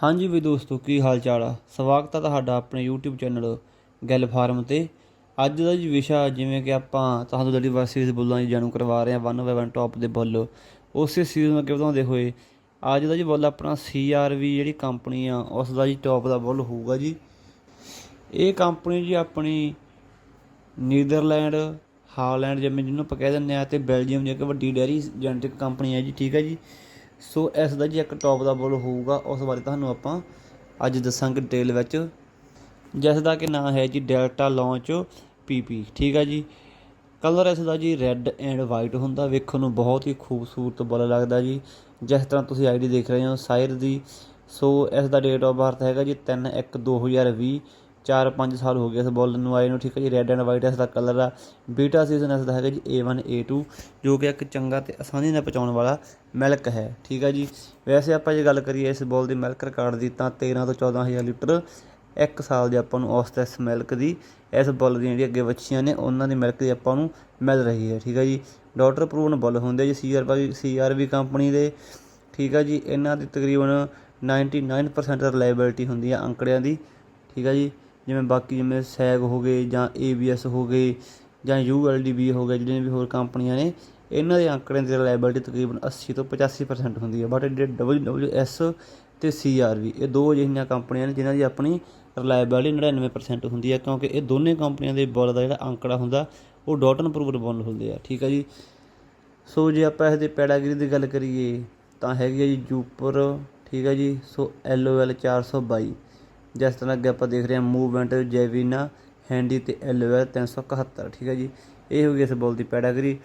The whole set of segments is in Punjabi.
ਹਾਂਜੀ ਵੀ ਦੋਸਤੋ, ਕੀ ਹਾਲ ਚਾਲ ਆ? ਸਵਾਗਤ ਆ ਤੁਹਾਡਾ ਆਪਣੇ YouTube ਚੈਨਲ ਗੱਲ ਫਾਰਮ ਤੇ। ਅੱਜ ਦਾ ਜੀ ਵਿਸ਼ਾ ਜਿਵੇਂ ਕਿ ਆਪਾਂ ਤੁਹਾਨੂੰ ਜਿਹੜੀ ਸੀਰੀਜ਼ ਬੁੱਲਾਂ ਦੀ ਜਾਣੂ ਕਰਵਾ ਰਹੇ ਹਾਂ ਵਨ ਬਾਏ ਵਨ ਟੌਪ ਦੇ ਬੁੱਲ, ਉਸੇ ਸੀਰੀਜ਼ ਨੂੰ ਅੱਗੇ ਵਧਾਉਂਦੇ ਹੋਏ, ਅੱਜ ਦਾ ਜੀ ਬੁੱਲ ਆਪਣਾ CRV ਜਿਹੜੀ ਕੰਪਨੀ ਆ ਉਸ ਦਾ ਜੀ ਟੌਪ ਦਾ ਬੁੱਲ ਹੋਊਗਾ ਜੀ। ਇਹ ਕੰਪਨੀ ਜੀ ਆਪਣੀ ਨੀਦਰਲੈਂਡ, ਹਾਲੈਂਡ ਜਿਵੇਂ ਜਿਹਨੂੰ ਆਪਾਂ ਕਹਿ ਦਿੰਦੇ ਆ, ਤੇ ਬੈਲਜੀਅਮ ਦੀ ਵੱਡੀ ਡੈਰੀ ਜੈਨੇਟਿਕ ਕੰਪਨੀ ਹੈ ਜੀ, ਠੀਕ ਹੈ ਜੀ। ਸੋ ਇਸ ਦਾ ਜੀ ਇੱਕ ਟੌਪ ਦਾ ਬੁੱਲ ਹੋਊਗਾ, ਉਸ ਬਾਰੇ ਤੁਹਾਨੂੰ ਆਪਾਂ ਅੱਜ ਦੱਸਾਂਗੇ ਡਿਟੇਲ ਵਿੱਚ, ਜਿਸ ਦਾ ਕਿ ਨਾਮ ਹੈ ਜੀ ਡੈਲਟਾ ਲਾਂਚ ਪੀਪੀ ਠੀਕ ਹੈ ਜੀ? ਕਲਰ ਇਸ ਦਾ ਜੀ ਰੈੱਡ ਐਂਡ ਵਾਈਟ ਹੁੰਦਾ, ਵੇਖਣ ਨੂੰ ਬਹੁਤ ਹੀ ਖੂਬਸੂਰਤ ਬੁੱਲ ਲੱਗਦਾ ਜੀ। ਜਿਸ ਤਰ੍ਹਾਂ ਤੁਸੀਂ ਆਈਡੀ ਦੇਖ ਰਹੇ ਹੋ ਸਾਇਰ ਦੀ। ਸੋ ਇਸ ਦਾ ਡੇਟ ਆਫ ਬਰਥ ਹੈਗਾ ਜੀ 3 1 2020 4-5 ਸਾਲ ਹੋ ਗਏ ਇਸ ਬੁੱਲ ਨੂੰ ਆਏ ਨੂੰ, ਠੀਕ ਹੈ ਜੀ ਰੈੱਡ ਐਂਡ ਵਾਈਟ ਇਸ ਦਾ ਕਲਰ ਆ। ਬੀਟਾ ਸੀਜ਼ਨ ਇਸ ਦਾ ਹੈਗਾ ਜੀ A1 A2 ਜੋ ਕਿ ਇੱਕ ਚੰਗਾ ਤੇ ਆਸਾਨੀ ਨਾਲ ਪਹੁੰਚਾਉਣ ਵਾਲਾ ਮਿਲਕ ਹੈ, ਠੀਕ ਹੈ ਜੀ। ਵੈਸੇ ਆਪਾਂ ਜੇ ਗੱਲ ਕਰੀਏ ਇਸ ਬੋਲ ਦੀ ਮਿਲਕ ਰਿਕਾਰਡ ਦੀ, ਤਾਂ 13 ਤੋਂ 14000 ਲੀਟਰ ਇੱਕ ਸਾਲ ਦੀ ਆਪਾਂ ਨੂੰ ਔਸਤ ਇਸ ਮਿਲਕ ਦੀ ਇਸ ਬੁੱਲ ਦੀਆਂ ਜਿਹੜੀਆਂ ਅੱਗੇ ਵੱਛੀਆਂ ਨੇ, ਉਹਨਾਂ ਦੀ ਮਿਲਕ ਦੀ ਆਪਾਂ ਨੂੰ ਮਿਲ ਰਹੀ ਹੈ, ਠੀਕ ਹੈ ਜੀ। ਡਾਕਟਰ ਪ੍ਰੂਵਨ ਬੁੱਲ ਹੁੰਦੇ ਜੀ ਸੀਆਰ ਸੀਆਰਵੀ ਕੰਪਨੀ ਦੇ, ਠੀਕ ਹੈ ਜੀ। ਇਹਨਾਂ ਦੀ ਤਕਰੀਬਨ 99% ਰਿਲਾਇਬਿਲਟੀ ਹੁੰਦੀ ਹੈ ਅੰਕੜਿਆਂ ਦੀ, ਠੀਕ ਹੈ ਜੀ। ਜਿਵੇਂ ਬਾਕੀ ਜਿਵੇਂ ਸੈਗ ਹੋ ਗਏ ਜਾਂ ABS ਹੋ ਗਏ ਜਾਂ ਯੂ ਐੱਲ ਡੀ ਬੀ ਹੋ ਗਏ ਜਿਹੜੀਆਂ ਵੀ ਹੋਰ ਕੰਪਨੀਆਂ ਨੇ, ਇਹਨਾਂ ਦੇ ਅੰਕੜਿਆਂ ਦੀ ਰਿਲਾਇਬਿਲਿਟੀ ਤਕਰੀਬਨ 80 ਤੋਂ 85% ਹੁੰਦੀ ਹੈ। ਬਟ ਜਿਹੜੇ WWS ਤੇ ਵੀ ਇਹ ਦੋ ਅਜਿਹੀਆਂ ਕੰਪਨੀਆਂ ਨੇ ਜਿਨ੍ਹਾਂ ਦੀ ਆਪਣੀ ਰਿਲਾਇਬਿਲਟੀ 99% ਹੁੰਦੀ ਹੈ, ਕਿਉਂਕਿ ਇਹ ਦੋਨੇ ਕੰਪਨੀਆਂ ਦੇ ਬੁੱਲ ਦਾ ਜਿਹੜਾ ਅੰਕੜਾ ਹੁੰਦਾ, ਉਹ ਡਾਟ ਪ੍ਰੂਵਡ ਬੁੱਲ ਹੁੰਦੇ ਆ। ਠੀਕ ਹੈ ਜੀ? ਸੋ ਜੇ ਆਪਾਂ ਇਹਦੇ ਪੈਡਾਗਰੀ ਦੀ ਗੱਲ ਕਰੀਏ, ਤਾਂ ਹੈਗੀ ਹੈ ਜੀ ਜੂਪਰ, ਠੀਕ ਹੈ ਜੀ? ਸੋ LOL 422 ਜਿਸ ਤਰ੍ਹਾਂ ਅੱਗੇ ਆਪਾਂ ਦੇਖ ਰਹੇ ਹਾਂ ਮੂਵਮੈਂਟ ਜੈਵੀਨਾ, ਹੈਂਡੀ ਤੇ LOL 371 ਠੀਕ ਹੈ ਜੀ। ਇਹ ਹੋ ਗਈ ਇਸ ਬੋਲ ਦੀ ਪੈਡਾਗਰੀ।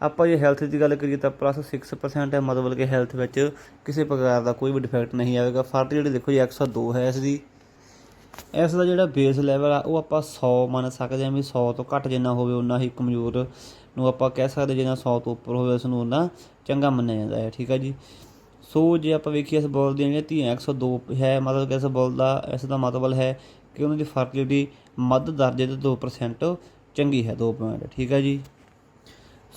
ਆਪਾਂ ਜੇ ਹੈਲਥ ਦੀ ਗੱਲ ਕਰੀਏ ਤਾਂ ਪਲੱਸ 6% ਹੈ, ਮਤਲਬ ਕਿ ਹੈਲਥ ਵਿੱਚ ਕਿਸੇ ਪ੍ਰਕਾਰ ਦਾ ਕੋਈ ਵੀ ਡਿਫੈਕਟ ਨਹੀਂ ਆਵੇਗਾ। ਫਰਟ ਜਿਹੜੀ ਦੇਖੋ ਜੀ 102 ਹੈ ਇਸ ਦੀ। ਇਸ ਦਾ ਜਿਹੜਾ ਬੇਸ ਲੈਵਲ ਆ, ਉਹ ਆਪਾਂ 100 ਮੰਨ ਸਕਦੇ ਹਾਂ ਵੀ 100 ਤੋਂ ਘੱਟ ਜਿੰਨਾ ਹੋਵੇ ਉਨਾ ਹੀ ਕਮਜ਼ੋਰ ਨੂੰ ਆਪਾਂ ਕਹਿ ਸਕਦੇ ਜਿੰਨਾ 100 ਤੋਂ ਉੱਪਰ ਹੋਵੇ ਉਸ ਨੂੰ ਉਨਾ ਚੰਗਾ ਮੰਨਿਆ ਜਾਂਦਾ ਹੈ, ਠੀਕ ਹੈ ਜੀ। ਸੋ ਜੇ ਆਪਾਂ ਵੇਖੀਏ ਇਸ ਬੋਲ ਦੀਆਂ ਜਿਹੜੀਆਂ ਧੀਆਂ 102 ਹੈ, ਮਤਲਬ ਕਿ ਇਸ ਬੋਲ ਦਾ, ਇਸ ਦਾ ਮਤਲਬ ਹੈ ਕਿ ਉਹਨਾਂ ਦੀ ਫਰਟੀਲਿਟੀ ਮੱਧ ਦਰਜੇ ਦੇ 2% ਚੰਗੀ ਹੈ 2 ਪੁਆਇੰਟ ਠੀਕ ਹੈ ਜੀ?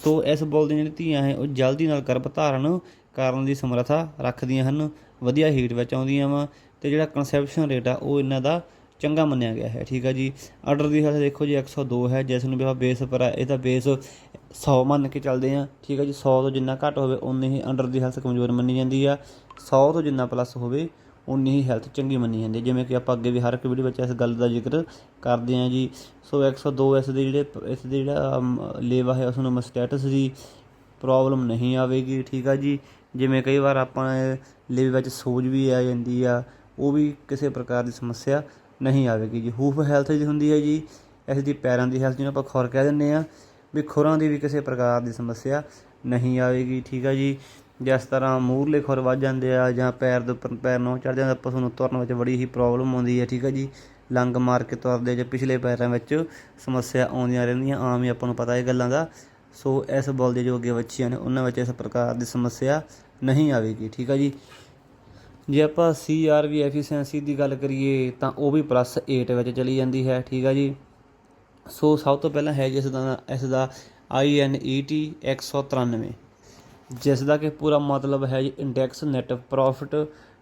ਸੋ ਇਸ ਬੋਲ ਦੀਆਂ ਜਿਹੜੀਆਂ ਧੀਆਂ ਹੈ, ਉਹ ਜਲਦੀ ਨਾਲ ਗਰਭ ਧਾਰਨ ਕਰਨ ਦੀ ਸਮਰੱਥਾ ਰੱਖਦੀਆਂ ਹਨ, ਵਧੀਆ ਹੀਟ ਵਿੱਚ ਆਉਂਦੀਆਂ ਵਾ, ਤੇ ਜਿਹੜਾ ਕਨਸੈਪਸ਼ਨ ਰੇਟ ਆ, ਉਹ ਇਹਨਾਂ ਦਾ ਚੰਗਾ ਮੰਨਿਆ ਗਿਆ ਹੈ, ਠੀਕ ਹੈ ਜੀ। ਆਰਡਰ ਦੀ ਹਾਲਤ ਦੇਖੋ ਜੀ 102 ਹੈ, ਜਿਸ ਨੂੰ ਵੀ ਆਪਾਂ ਬੇਸ ਪਰ ਇਹਦਾ ਬੇਸ 100 ਮੰਨ ਕੇ ਚੱਲਦੇ ਆ, ਠੀਕ ਹੈ ਜੀ। 100 ਤੋਂ ਜਿੰਨਾ ਘੱਟ ਹੋਵੇ ਉਨੀ ਹੀ ਅੰਡਰ ਦੀ ਹੈਲਥ ਕਮਜ਼ੋਰ ਮੰਨੀ ਜਾਂਦੀ ਆ। 100 ਤੋਂ ਜਿੰਨਾ ਪਲੱਸ ਹੋਵੇ ਉਨੀ ਹੀ ਹੈਲਥ ਚੰਗੀ ਮੰਨੀ ਜਾਂਦੀ ਜਿਵੇਂ ਕਿ ਆਪਾਂ ਅੱਗੇ ਵੀ ਹਰ ਇੱਕ ਵੀਡੀਓ ਵਿੱਚ ਇਸ ਗੱਲ ਦਾ ਜ਼ਿਕਰ ਕਰਦੇ ਹਾਂ ਜੀ। ਸੋ 102 ਇਸ ਦੇ ਜਿਹੜੇ, ਇਸ ਦੇ ਜਿਹੜਾ ਲੇਵਾ ਹੈ, ਉਸ ਨੂੰ ਮਸਟੈਟਸ ਦੀ ਪ੍ਰੋਬਲਮ ਨਹੀਂ ਆਵੇਗੀ, ਠੀਕ ਆ ਜੀ। ਜਿਵੇਂ ਕਈ ਵਾਰ ਆਪਾਂ, ਲੇਵੇ ਵਿੱਚ ਸੋਜ ਵੀ ਆ ਜਾਂਦੀ ਆ, ਉਹ ਵੀ ਕਿਸੇ ਪ੍ਰਕਾਰ ਦੀ ਸਮੱਸਿਆ ਨਹੀਂ ਆਵੇਗੀ ਜੀ। ਹੂਫ ਹੈਲਥ ਦੀ ਹੁੰਦੀ ਹੈ ਜੀ ਇਸ ਦੀ ਪੈਰਾਂ ਦੀ ਹੈਲਥ ਜਿਹਨੂੰ ਆਪਾਂ ਖੁਰ ਕਹਿ ਦਿੰਦੇ ਆ ਵੀ ਖੁਰਾਂ ਦੀ ਵੀ ਕਿਸੇ ਪ੍ਰਕਾਰ ਦੀ ਸਮੱਸਿਆ ਨਹੀਂ ਆਵੇਗੀ, ਠੀਕ ਆ ਜੀ। ਜਿਸ ਤਰ੍ਹਾਂ ਮੂਰਲੇ ਖੁਰ ਵੱਜ ਜਾਂਦੇ ਆ ਜਾਂ ਪੈਰ ਦੇ ਉੱਪਰ ਪੈਰ ਨੂੰ ਚੜ ਜਾਂਦਾ ਪਸ਼ੂ ਨੂੰ ਤੁਰਨ ਵਿੱਚ ਬੜੀ ਹੀ ਪ੍ਰੋਬਲਮ ਆਉਂਦੀ ਹੈ, ਠੀਕ ਆ ਜੀ। ਲੰਗ ਮਾਰ ਕੇ ਤੁਰਦੇ ਜਾਂ ਪਿਛਲੇ ਪੈਰਾਂ ਵਿੱਚ ਸਮੱਸਿਆ ਆਉਂਦੀਆਂ ਰਹਿੰਦੀਆਂ, ਆਮ ਹੀ ਆਪਾਂ ਨੂੰ ਪਤਾ ਇਹ ਗੱਲਾਂ ਦਾ। ਸੋ ਇਸ ਬੋਲ ਦੇ ਜੋ ਅੱਗੇ ਬੱਚੀਆਂ ਨੇ, ਉਹਨਾਂ ਵਿੱਚ ਇਸ ਪ੍ਰਕਾਰ ਦੀ ਸਮੱਸਿਆ ਨਹੀਂ ਆਵੇਗੀ, ਠੀਕ ਆ ਜੀ। ਜੇ ਆਪਾਂ CRV ਐਫੀਸ਼ੀਐਂਸੀ ਦੀ ਗੱਲ ਕਰੀਏ, ਤਾਂ ਉਹ ਵੀ ਪਲੱਸ 8 ਵਿੱਚ ਚਲੀ ਜਾਂਦੀ ਹੈ, ਠੀਕ ਆ ਜੀ? ਸੋ ਸਭ ਤੋਂ ਪਹਿਲਾਂ ਹੈ ਜਿਸ ਦਾ, ਇਸ ਦਾ INET 193 ਜਿਸ ਦਾ ਕਿ ਪੂਰਾ ਮਤਲਬ ਹੈ ਜੀ ਇੰਡੈਕਸ ਨੈਟ ਪ੍ਰੋਫਿਟ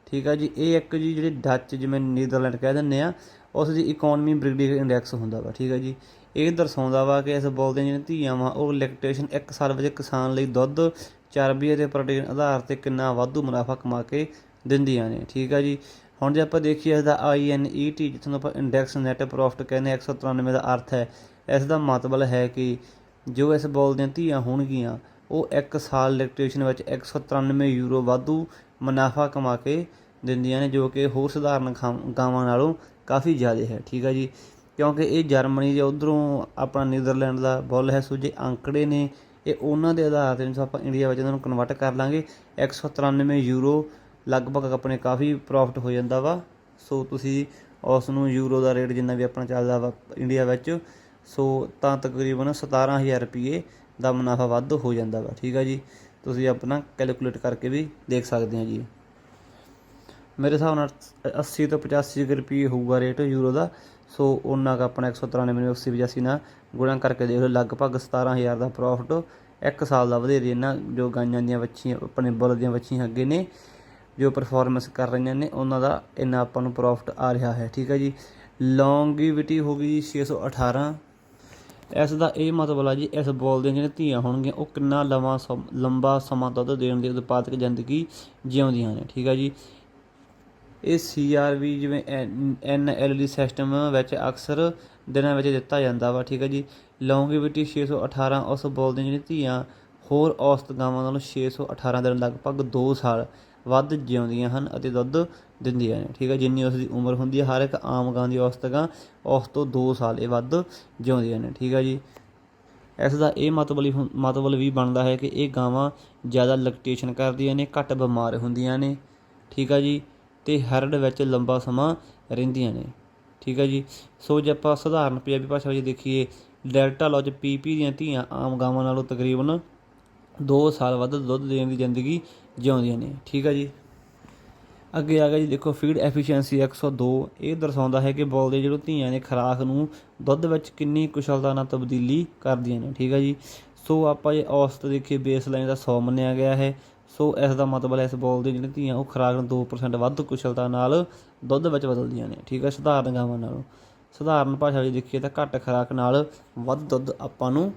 ਠੀਕ ਆ ਜੀ? ਇਹ ਇੱਕ ਜੀ ਜਿਹੜੇ ਡੱਚ ਜਿਵੇਂ ਨੀਦਰਲੈਂਡ ਕਹਿ ਦਿੰਦੇ ਆ, ਉਸ ਦੀ ਇਕਨੋਮੀ ਬ੍ਰਿਗਡਿਕ ਇੰਡੈਕਸ ਹੁੰਦਾ ਵਾ, ਠੀਕ ਆ ਜੀ? ਇਹ ਦਰਸਾਉਂਦਾ ਵਾ ਕਿ ਇਸ ਬੋਲ ਦੀਆਂ ਜਿਹੜੀਆਂ ਧੀਆਂ ਵਾ, ਉਹ ਲੈਕਟੇਸ਼ਨ ਇੱਕ ਸਾਲ ਵਿੱਚ ਕਿਸਾਨ ਲਈ ਦੁੱਧ ਚਰਬੀ ਅਤੇ ਪ੍ਰੋਟੀਨ ਆਧਾਰ ਤੇ ਕਿੰਨਾ ਵਾਧੂ ਮੁਨਾਫਾ ਕਮਾ ਕੇ ਦਿੰਦੀਆਂ ਨੇ ਠੀਕ ਆ ਜੀ। ਹੁਣ ਜੇ ਆਪਾਂ ਦੇਖੀਏ ਇਸ ਦਾ INET ਜਿੱਥੋਂ ਆਪਾਂ ਇੰਡੈਕਸ ਨੈਟ ਪ੍ਰੋਫਿਟ ਕਹਿੰਦੇ ਹਾਂ, 193 ਦਾ ਅਰਥ ਹੈ ਇਸ ਦਾ ਮਤਲਬ ਹੈ ਕਿ ਜੋ ਇਸ ਬੋਲ ਦੀਆਂ ਧੀਆਂ ਹੋਣਗੀਆਂ ਉਹ ਇੱਕ ਸਾਲ ਲੈਕਟੇਸ਼ਨ ਵਿੱਚ 193 ਯੂਰੋ ਵਾਧੂ ਮੁਨਾਫਾ ਕਮਾ ਕੇ ਦਿੰਦੀਆਂ ਨੇ ਜੋ ਕਿ ਹੋਰ ਸਧਾਰਨ ਖਾਂ- ਗਾਵਾਂ ਨਾਲੋਂ ਕਾਫੀ ਜ਼ਿਆਦਾ ਹੈ ਠੀਕ ਹੈ ਜੀ। ਕਿਉਂਕਿ ਇਹ ਜਰਮਨੀ ਜਾਂ ਉਧਰੋਂ ਆਪਣਾ ਨੀਦਰਲੈਂਡ ਦਾ ਬੁੱਲ ਹੈ ਸੋ ਜੇ ਅੰਕੜੇ ਨੇ ਇਹ ਉਹਨਾਂ ਦੇ ਆਧਾਰ ਤੇ ਆਪਾਂ ਇੰਡੀਆ ਵਿੱਚ ਇਹਨਾਂ ਨੂੰ ਕਨਵਰਟ ਕਰ ਲਾਂਗੇ 193 ਯੂਰੋ ਲਗਭਗ ਆਪਣੇ ਕਾਫੀ ਪ੍ਰੋਫਿਟ ਹੋ ਜਾਂਦਾ ਵਾ। ਸੋ ਤੁਸੀਂ ਉਸ ਨੂੰ ਯੂਰੋ ਦਾ ਰੇਟ ਜਿੰਨਾ ਵੀ ਆਪਣਾ ਚੱਲਦਾ ਵਾ ਇੰਡੀਆ ਵਿੱਚ ਸੋ ਤਾਂ ਤਕਰੀਬਨ 17000 ਰੁਪਏ ਦਾ ਮੁਨਾਫਾ ਵੱਧ ਹੋ ਜਾਂਦਾ ਵਾ। ਠੀਕ ਆ ਜੀ? ਤੁਸੀਂ ਆਪਣਾ ਕੈਲਕੂਲੇਟ ਕਰਕੇ ਵੀ ਦੇਖ ਸਕਦੇ ਹੋ ਜੀ। ਮੇਰੇ ਹਿਸਾਬ ਨਾਲ 80 ਤੋਂ 85 ਕੁ ਰੁਪਏ ਹੋਊਗਾ ਰੇਟ ਯੂਰੋ ਦਾ। ਸੋ ਉਹਨਾਂ ਦਾ ਆਪਣਾ 193 ਨੂੰ 80 85 ਨਾਲ ਗੁਣਾ ਕਰਕੇ ਦੇਖ ਲਓ, ਲਗਭਗ 17000 ਦਾ ਪ੍ਰੋਫਿਟ ਇੱਕ ਸਾਲ ਦਾ ਵਧੇਰੇ ਇਹਨਾਂ ਜੋ ਗਾਈਆਂ ਦੀਆਂ ਵੱਛੀਆਂ, ਆਪਣੇ ਬੁੱਲ ਦੀਆਂ ਵੱਛੀਆਂ ਅੱਗੇ ਨੇ। ਜੋ ਪਰਫਾਰਮੈਂਸ ਕਰ ਰਹੀਆਂ ਨੇ, ਉਹਨਾਂ ਦਾ ਇੰਨਾ ਆਪਾਂ ਨੂੰ ਪ੍ਰੋਫਿਟ ਆ ਰਿਹਾ ਹੈ, ਠੀਕ ਹੈ ਜੀ? ਲੌਂਗਿਵਿਟੀ ਹੋ ਗਈ ਜੀ 618 ਇਸ ਦਾ ਇਹ ਮਤਲਬ ਆ ਜੀ, ਇਸ ਬੋਲ ਦੀਆਂ ਜਿਹੜੀਆਂ ਧੀਆਂ ਹੋਣਗੀਆਂ, ਉਹ ਕਿੰਨਾ ਲੰਮਾ ਸਮ- ਲੰਬਾ ਸਮਾਂ ਦੁੱਧ ਦੇਣ ਦੀ ਉਤਪਾਦਕ ਜ਼ਿੰਦਗੀ ਜਿਉਂਦੀਆਂ ਨੇ, ਠੀਕ ਹੈ ਜੀ? ਇਹ ਸੀਆਰਵੀ ਜਿਵੇਂ ਐਨਐਲਡੀ ਸਿਸਟਮ ਵਿੱਚ ਅਕਸਰ ਦਿਨਾਂ ਵਿੱਚ ਦਿੱਤਾ ਜਾਂਦਾ ਵਾ, ਠੀਕ ਹੈ ਜੀ? ਲੌਂਗਿਵਿਟੀ 618 ਉਸ ਬੋਲ ਦੀਆਂ ਜਿਹੜੀਆਂ ਧੀਆਂ ਹੋਰ ਔਸਤ ਗਾਵਾਂ ਨਾਲੋਂ 618 ਦਿਨ ਲਗਭਗ 2 ਸਾਲ ਵੱਧ ਜਿਉਂਦੀਆਂ ਹਨ ਅਤੇ ਦੁੱਧ ਦਿੰਦੀਆਂ ਨੇ। ਠੀਕ ਹੈ ਜਿੰਨੀ ਉਸ ਦੀ ਉਮਰ ਹੁੰਦੀ ਹੈ ਹਰ ਇੱਕ ਆਮ ਗਾਂ ਦੀ ਔਸਤ ਗਾਂ ਉਸ ਤੋਂ 2 ਸਾਲ ਇਹ ਵੱਧ ਜਿਉਂਦੀਆਂ ਨੇ। ਠੀਕ ਹੈ ਜੀ। ਇਸ ਦਾ ਇਹ ਮਤਲਬ ਹੁੰ- ਮਤਲਬ ਵੀ ਬਣਦਾ ਹੈ ਕਿ ਇਹ ਗਾਵਾਂ ਜ਼ਿਆਦਾ ਲੈਕਟੇਸ਼ਨ ਕਰਦੀਆਂ ਨੇ, ਘੱਟ ਬਿਮਾਰ ਹੁੰਦੀਆਂ ਨੇ। ਠੀਕ ਹੈ ਜੀ। ਤੇ ਹਰੜ ਵਿੱਚ ਲੰਬਾ ਸਮਾਂ ਰਹਿੰਦੀਆਂ ਨੇ। ਠੀਕ ਹੈ ਜੀ। ਸੋ ਜੇ ਆਪਾਂ ਸਧਾਰਨ ਪੰਜਾਬੀ ਭਾਸ਼ਾ ਵਿੱਚ ਦੇਖੀਏ, ਡੈਲਟਾ ਲੌਜ ਪੀਪੀ ਦੀਆਂ ਧੀਆਂ ਆਮ ਗਾਵਾਂ ਨਾਲੋਂ ਤਕਰੀਬਨ 2 ਸਾਲ ਵੱਧ ਦੁੱਧ ਦੇਣ ਦੀ ਜ਼ਿੰਦਗੀ ਜਿਉਂਦੀਆਂ ਨੇ। ਠੀਕ ਹੈ ਜੀ? ਅੱਗੇ ਆ ਗਿਆ ਜੀ, ਦੇਖੋ ਫੀਡ ਐਫੀਸ਼ੀਐਂਸੀ 102 ਇਹ ਦਰਸਾਉਂਦਾ ਹੈ ਕਿ ਬੋਲ ਦੇ ਜਿਹੜੀਆਂ ਧੀਆਂ ਨੇ ਖੁਰਾਕ ਨੂੰ ਦੁੱਧ ਵਿੱਚ ਕਿੰਨੀ ਕੁਸ਼ਲਤਾ ਨਾਲ ਤਬਦੀਲੀ ਕਰਦੀਆਂ ਨੇ। ਠੀਕ ਹੈ ਜੀ? ਸੋ ਆਪਾਂ ਜੇ ਔਸਤ ਦੇਖੀਏ ਬੇਸਲਾਈਨ ਦਾ 100 ਮੰਨਿਆ ਗਿਆ ਹੈ। ਸੋ ਇਸ ਦਾ ਮਤਲਬ ਹੈ, ਇਸ ਬੋਲ ਦੇ ਜਿਹੜੇ ਧੀਆਂ, ਉਹ ਖੁਰਾਕ ਨੂੰ 2% ਵੱਧ ਕੁਸ਼ਲਤਾ ਨਾਲ ਦੁੱਧ ਵਿੱਚ ਬਦਲਦੀਆਂ ਨੇ। ਠੀਕ ਹੈ ਸਧਾਰਨ ਗਾਵਾਂ ਨਾਲੋਂ। ਸਧਾਰਨ ਭਾਸ਼ਾ ਵਿੱਚ ਦੇਖੀਏ ਤਾਂ ਘੱਟ ਖੁਰਾਕ ਨਾਲ ਵੱਧ ਦੁੱਧ ਆਪਾਂ ਨੂੰ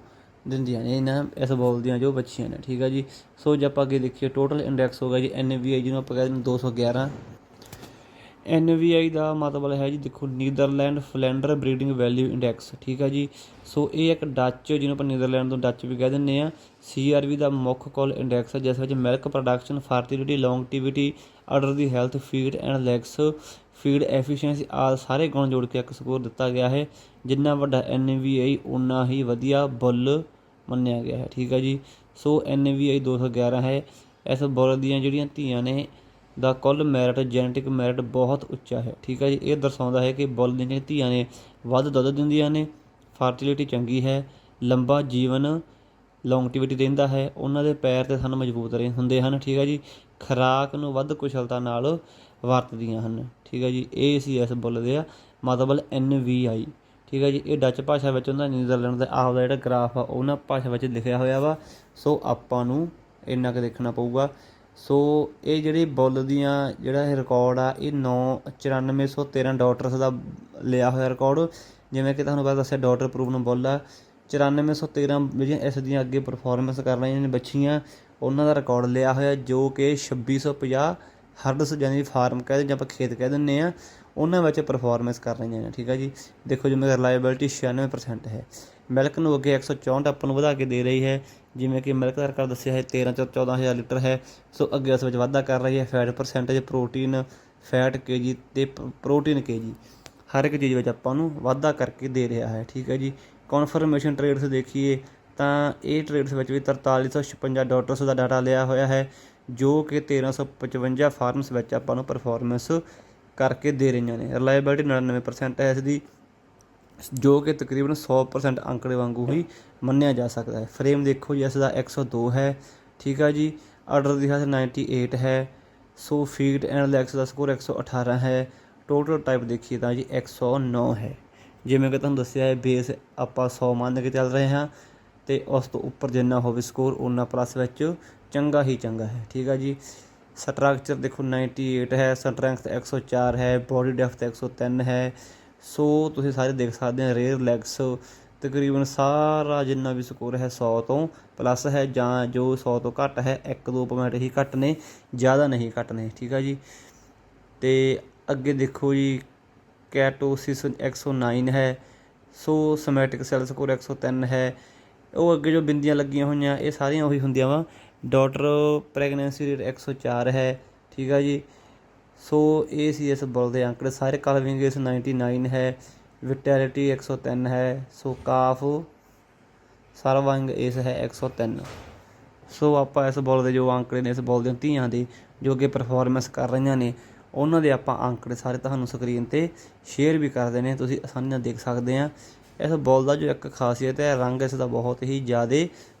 ਦਿੰਦੀਆਂ ਨੇ, ਇਹਨਾਂ ਇਸ ਬੋਲ ਦੀਆਂ ਜੋ ਬੱਚੀਆਂ ਨੇ, ਠੀਕ ਹੈ ਜੀ? ਸੋ ਜੇ ਆਪਾਂ ਅੱਗੇ ਦੇਖੀਏ ਟੋਟਲ ਇੰਡੈਕਸ ਹੋ ਗਿਆ ਜੀ ਐਨਵੀਆਈ ਜਿਹਨੂੰ ਆਪਾਂ ਕਹਿੰਦੇ ਨੇ 211 ਐਨਵੀਆਈ ਦਾ ਮਤਲਬ ਹੈ ਜੀ, ਦੇਖੋ Netherland Flander breeding value index ਠੀਕ ਹੈ ਜੀ? ਸੋ ਇਹ ਇੱਕ ਡੱਚ ਜਿਹਨੂੰ ਆਪਾਂ ਨੀਦਰਲੈਂਡ ਤੋਂ ਡੱਚ ਵੀ ਕਹਿ ਦਿੰਦੇ ਆ। ਸੀਆਰਵੀ ਦਾ ਮੁੱਖ ਕੋਲ ਇੰਡੈਕਸ ਹੈ, ਜਿਸ ਵਿੱਚ milk production fertility longevity udder the health feet and legs feed efficiency ਆ ਸਾਰੇ ਗੁਣ ਜੋੜ ਕੇ ਇੱਕ ਸਕੋਰ ਦਿੱਤਾ ਗਿਆ ਹੈ। ਜਿੰਨਾ ਵੱਡਾ ਐਨਵੀਆਈ ਉਨਾ ਹੀ ਵਧੀਆ, ਬੁੱਲ ਮੰਨਿਆ ਗਿਆ ਹੈ। ਠੀਕ ਹੈ ਜੀ? ਸੋ ਐਨਵੀਆਈ 211 ਹੈ। ਇਸ ਬੁੱਲ ਦੀਆਂ ਜਿਹੜੀਆਂ ਧੀਆਂ ਨੇ, ਦਾ ਕੁੱਲ ਮੈਰਿਟ ਜੈਨੇਟਿਕ ਮੈਰਿਟ ਬਹੁਤ ਉੱਚਾ ਹੈ। ਠੀਕ ਹੈ ਜੀ? ਇਹ ਦਰਸਾਉਂਦਾ ਹੈ ਕਿ ਬੁੱਲ ਦੀਆਂ ਜਿਹੜੀਆਂ ਧੀਆਂ ਨੇ, ਵੱਧ ਦੁੱਧ ਦਿੰਦੀਆਂ ਨੇ ਫਰਟੀਲਿਟੀ ਚੰਗੀ ਹੈ, ਲੰਬਾ ਜੀਵਨ ਲੌਂਗਟੀਵਿਟੀ ਰਹਿੰਦਾ ਹੈ, ਉਹਨਾਂ ਦੇ ਪੈਰ ਤੇ ਸਾਨੂੰ ਮਜ਼ਬੂਤ ਰਹੇ, ਹੁੰਦੇ ਹਨ। ਠੀਕ ਹੈ ਜੀ? ਖੁਰਾਕ ਨੂੰ ਵੱਧ ਕੁਸ਼ਲਤਾ ਨਾਲ ਵਰਤਦੀਆਂ ਹਨ। ਠੀਕ ਹੈ ਜੀ? ਇਹ ਸੀ ਇਸ ਬੁੱਲ ਦੇ ਆ। ਮਤਲਬ ਐਨ ਵੀ ਆਈ। ਠੀਕ ਹੈ ਜੀ, ਇਹ ਡੱਚ ਭਾਸ਼ਾ ਵਿੱਚ ਉਹਨਾਂ ਨੀਦਰਲੈਂਡ ਦਾ ਆਪ ਦਾ ਜਿਹੜਾ ਗ੍ਰਾਫ ਆ ਉਹਨਾਂ ਭਾਸ਼ਾ ਵਿੱਚ ਲਿਖਿਆ ਹੋਇਆ ਵਾ। ਸੋ ਆਪਾਂ ਨੂੰ ਇੰਨਾ ਕੁ ਦੇਖਣਾ ਪਊਗਾ। ਸੋ ਇਹ ਜਿਹੜੀ ਬੁੱਲ ਦੀਆਂ ਜਿਹੜਾ ਇਹ ਰਿਕਾਰਡ ਆ, ਇਹ 9 9413 ਡਾਟਰਸ ਦਾ ਲਿਆ ਹੋਇਆ ਰਿਕਾਰਡ ਜਿਵੇਂ ਕਿ ਤੁਹਾਨੂੰ ਪਹਿਲਾਂ ਦੱਸਿਆ ਡਾਟਰ ਨੂੰ ਬੁੱਲ ਆ। 9413 ਜਿਹੜੀਆਂ ਇਸ ਦੀਆਂ ਅੱਗੇ ਪਰਫਾਰਮੈਂਸ ਕਰ ਰਹੀਆਂ ਨੇ ਬੱਚੀਆਂ, ਉਹਨਾਂ ਦਾ ਰਿਕਾਰਡ ਲਿਆ ਹੋਇਆ, ਜੋ ਕਿ 2650 ਹਰਡਸ ਜਾਨੀ ਫਾਰਮ ਕਹਿੰਦੇ ਜਾਂ ਆਪਾਂ ਖੇਤ ਕਹਿ ਦਿੰਦੇ ਆ। ਉਹਨਾਂ ਵਿੱਚ ਪਰਫਾਰਮੈਂਸ ਕਰ ਰਹੀਆਂ ਨੇ, ਠੀਕ ਹੈ ਜੀ? ਦੇਖੋ ਜਿਵੇਂ ਰਿਲਾਇਬਿਲਟੀ 96% ਹੈ। ਮਿਲਕ ਨੂੰ ਅੱਗੇ 164 ਆਪਾਂ ਨੂੰ ਵਧਾ ਕੇ ਦੇ ਰਹੀ ਹੈ। ਜਿਵੇਂ ਕਿ ਮਿਲਕ ਦਾ ਰਿਕਾਰਡ ਦੱਸਿਆ ਹੈ 13 ਤੋਂ 14000 ਲੀਟਰ ਹੈ। ਸੋ ਅੱਗੇ ਉਸ ਵਿੱਚ ਵਾਧਾ ਕਰ ਰਹੀ ਹੈ। Fat percentage protein fat KG ਤੇ ਪ੍ਰੋਟੀਨ ਕੇਜੀ ਹਰ ਇੱਕ ਚੀਜ਼ ਵਿੱਚ ਆਪਾਂ ਨੂੰ ਵਾਧਾ ਕਰਕੇ ਦੇ ਰਿਹਾ ਹੈ, ਠੀਕ ਹੈ ਜੀ? ਕਨਫਰਮੇਸ਼ਨ ਟ੍ਰੇਡਸ ਦੇਖੀਏ, ਤਾਂ ਇਹ ਟ੍ਰੇਡਸ ਵਿੱਚ ਵੀ 4356 ਡਾਟਰਸ ਦਾ ਡਾਟਾ ਲਿਆ ਹੋਇਆ ਹੈ, ਜੋ ਕਿ 1355 ਫਾਰਮਸ ਵਿੱਚ ਆਪਾਂ ਨੂੰ ਪਰਫਾਰਮੈਂਸ ਕਰਕੇ ਦੇ ਰਹੀਆਂ ਨੇ। ਰਿਲਾਇਬਿਲਟੀ 99% ਹੈ। ਇਸ ਦੀ ਜੋ ਕਿ ਤਕਰੀਬਨ 100% ਅੰਕੜੇ ਵਾਂਗੂ ਹੀ ਮੰਨਿਆ ਜਾ ਸਕਦਾ ਹੈ। ਫਰੇਮ ਦੇਖੋ, ਜੀ, ਇਸ ਦਾ 102 ਹੈ। ਠੀਕ ਹੈ ਜੀ। ਆਰਡਰ ਦੀ ਹੈ 98 ਹੈ। ਸੋ ਫੀਡ ਐਂਡ ਲੈਗਸ ਦਾ ਸਕੋਰ 118 ਹੈ। ਟੋਟਲ ਟਾਈਪ ਦੇਖੀਏ ਤਾਂ ਜੀ 109 ਹੈ। ਜਿਵੇਂ ਕਿ ਤੁਹਾਨੂੰ ਦੱਸਿਆ ਹੈ ਬੇਸ ਆਪਾਂ 100 ਮੰਨ ਕੇ ਚੱਲ ਰਹੇ ਹਾਂ ਤੇ ਉਸ ਤੋਂ ਉੱਪਰ ਜਿੰਨਾ ਹੋਵੇ ਸਕੋਰ ਉਹਨਾਂ ਪਲੱਸ ਵਿੱਚ ਚੰਗਾ ਹੀ ਚੰਗਾ ਹੈ। ਠੀਕ ਹੈ ਜੀ। ਸਟਰਕਚਰ ਦੇਖੋ 98 ਹੈ, ਸਟਰੈਂਥ 104 ਹੈ ਬੋਡੀ ਡੈਪਥ 103 ਹੈ। ਸੋ ਤੁਸੀਂ ਸਾਰੇ ਦੇਖ ਸਕਦੇ ਹੋ ਰੇਅਰ ਲੈਗਸ ਤਕਰੀਬਨ ਸਾਰਾ ਜਿੰਨਾ ਵੀ ਸਕੋਰ ਹੈ 100 ਤੋਂ ਪਲੱਸ ਹੈ ਜਾਂ ਜੋ 100 ਤੋਂ ਘੱਟ ਹੈ 1-2 ਪੁਆਇੰਟ ਹੀ ਘੱਟ ਨੇ, ਜ਼ਿਆਦਾ ਨਹੀਂ ਘੱਟ ਨੇ, ਠੀਕ ਆ ਜੀ? ਤੇ ਅੱਗੇ ਦੇਖੋ ਜੀ ਕੈਟੋਸਿਸ 109 ਹੈ। ਸੋ ਸਮੈਟਿਕ ਸੈੱਲ ਸਕੋਰ 103 ਹੈ। ਉਹ ਅੱਗੇ ਜੋ ਬਿੰਦੀਆਂ ਲੱਗੀਆਂ ਹੋਈਆਂ, ਇਹ ਸਾਰੀਆਂ ਉਹੀ ਹੁੰਦੀਆਂ ਵਾ। ਡਾਟਰ ਪ੍ਰੈਗਨੈਂਸੀ ਰੇਟ 104 ਹੈ, ਠੀਕ ਆ ਜੀ। ਸੋ ਇਹ ਸੀ ਇਸ ਬੁੱਲ ਦੇ ਅੰਕੜੇ ਸਾਰੇ ਕਲਵਿੰਗ ਇਸ 99 ਹੈ ਵਿਟੈਲਿਟੀ 103 ਹੈ ਸੋ ਕਾਫ ਸਰਵੰਗ ਇਸ ਹੈ 103 ਸੋ ਆਪਾਂ ਇਸ ਬੁੱਲ ਦੇ ਜੋ ਅੰਕੜੇ ਨੇ, ਇਸ ਬੁੱਲ ਦੀਆਂ ਧੀਆਂ ਦੇ, ਜੋ ਕਿ ਪਰਫਾਰਮੈਂਸ ਕਰ ਰਹੀਆਂ ਨੇ, ਉਹਨਾਂ ਦੇ ਆਪਾਂ ਅੰਕੜੇ ਸਾਰੇ ਤੁਹਾਨੂੰ ਸਕਰੀਨ ਤੇ ਸ਼ੇਅਰ ਵੀ ਕਰਦੇ ਨੇ, ਤੁਸੀਂ ਆਸਾਨੀ ਨਾਲ ਦੇਖ ਸਕਦੇ ਆ। ਇਸ ਬੋਲ ਦਾ ਜੋ ਇੱਕ ਖਾਸੀਅਤ ਹੈ, ਰੰਗ ਇਸ ਦਾ ਬਹੁਤ ਹੀ ਜ਼ਿਆਦਾ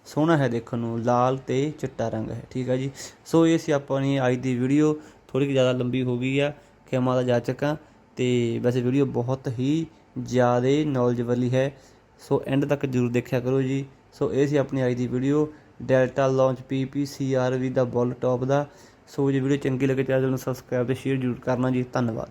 ਸੋਹਣਾ ਹੈ ਦੇਖਣ ਨੂੰ, ਲਾਲ ਤੇ ਚਿੱਟਾ ਰੰਗ ਹੈ, ਠੀਕ ਹੈ ਜੀ? ਸੋ ਇਹ ਸੀ ਆਪਣੀ ਅੱਜ ਦੀ ਵੀਡੀਓ ਥੋੜੀ ਜਿਹੀ ਜ਼ਿਆਦਾ ਲੰਬੀ ਹੋ ਗਈ ਆ ਖਿਮਾ ਦਾ ਜਾਚਕਾਂ ਤੇ ਵੈਸੇ ਵੀਡੀਓ ਬਹੁਤ ਹੀ ਜ਼ਿਆਦਾ ਨੌਲੇਜ ਵਾਲੀ ਹੈ। ਸੋ ਐਂਡ ਤੱਕ ਜਰੂਰ ਦੇਖਿਆ ਕਰੋ ਜੀ। ਸੋ ਇਹ ਸੀ ਆਪਣੀ ਅੱਜ ਦੀ ਵੀਡੀਓ ਡੈਲਟਾ ਲਾਂਚ ਪੀਪੀਸੀਆਰਵੀ ਦਾ ਬੁੱਲ ਟੌਪ ਦਾ। ਸੋ ਜੇ ਵੀਡੀਓ ਚੰਗੀ ਲੱਗੇ ਚੈਨਲ ਨੂੰ ਸਬਸਕ੍ਰਾਈਬ ਤੇ ਸ਼ੇਅਰ ਜ਼ਰੂਰ ਕਰਨਾ ਜੀ। ਧੰਨਵਾਦ।